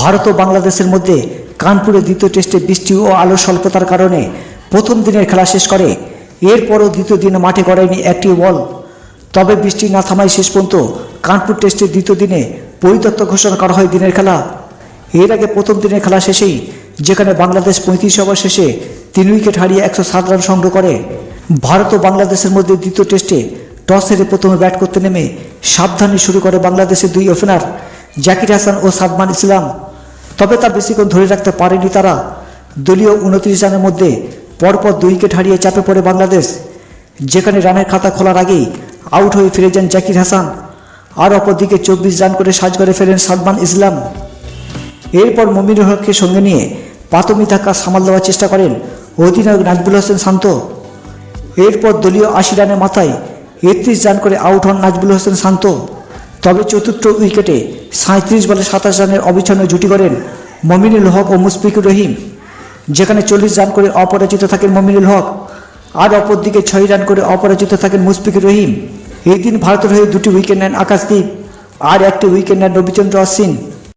ভারত ও বাংলাদেশের মধ্যে কানপুরে দ্বিতীয় টেস্টে বৃষ্টি ও আলো স্বল্পতার কারণে প্রথম দিনের খেলা শেষ করে। এরপরও দ্বিতীয় দিনে মাঠে গড়ায়নি একটি বল তবে বৃষ্টি না থামায় শেষ পর্যন্ত কানপুর টেস্টের দ্বিতীয় দিনে পরিত্যক্ত ঘোষণা করা হয় দিনের খেলা। এর আগে প্রথম দিনের খেলা শেষেই যেখানে বাংলাদেশ পঁয়ত্রিশ ওভার শেষে তিন উইকেট হারিয়ে একশো সাত রান সংগ্রহ করে, ভারত ও বাংলাদেশের মধ্যে দ্বিতীয় টেস্টে টস হেরে প্রথমে ব্যাট করতে নেমে সাবধানে শুরু করে বাংলাদেশের দুই ওপেনার। জাকির হাসান ও সাদমান ইসলাম। তবে তা বেশিক্ষণ ধরে রাখতে পারেনি তারা। দলীয় উনত্রিশ রানের মধ্যে পরপর দুই উইকেট হারিয়ে চাপে পড়ে বাংলাদেশ। যেখানে রানের খাতা খোলার আগেই আউট হয়ে ফিরে যান জাকির হাসান। আর অপরদিকে চব্বিশ রান করে সাজ করে ফেলেন সালমান ইসলাম। এরপর মমিনুল হককে সঙ্গে নিয়ে প্রাথমিক ধাক্কা সামাল দেওয়ার চেষ্টা করেন অধিনায়ক নাজবুল হোসেন শান্ত। এরপর দলীয় আশি রানের মাথায় একত্রিশ রান করে আউট হন নাজবুল হোসেন শান্ত। তবে চতুর্থ উইকেটে সাঁত্রিশ বলে সাতাশ রানের অবিচ্ছন্ন জুটি করেন মমিনুল হক ও মুশফিকুর রহিম। যেখানে চল্লিশ রান করে অপরাজিত থাকেন মমিনুল হক। আর অপরদিকে ছয় রান করে অপরাজিত থাকেন মুশফিকুর রহিম। এই দিন ভারতের হয়ে দুটি উইকেট নেন আকাশদীপ। আর একটি উইকেট নেন রবিচন্দ্র অশ্বিন।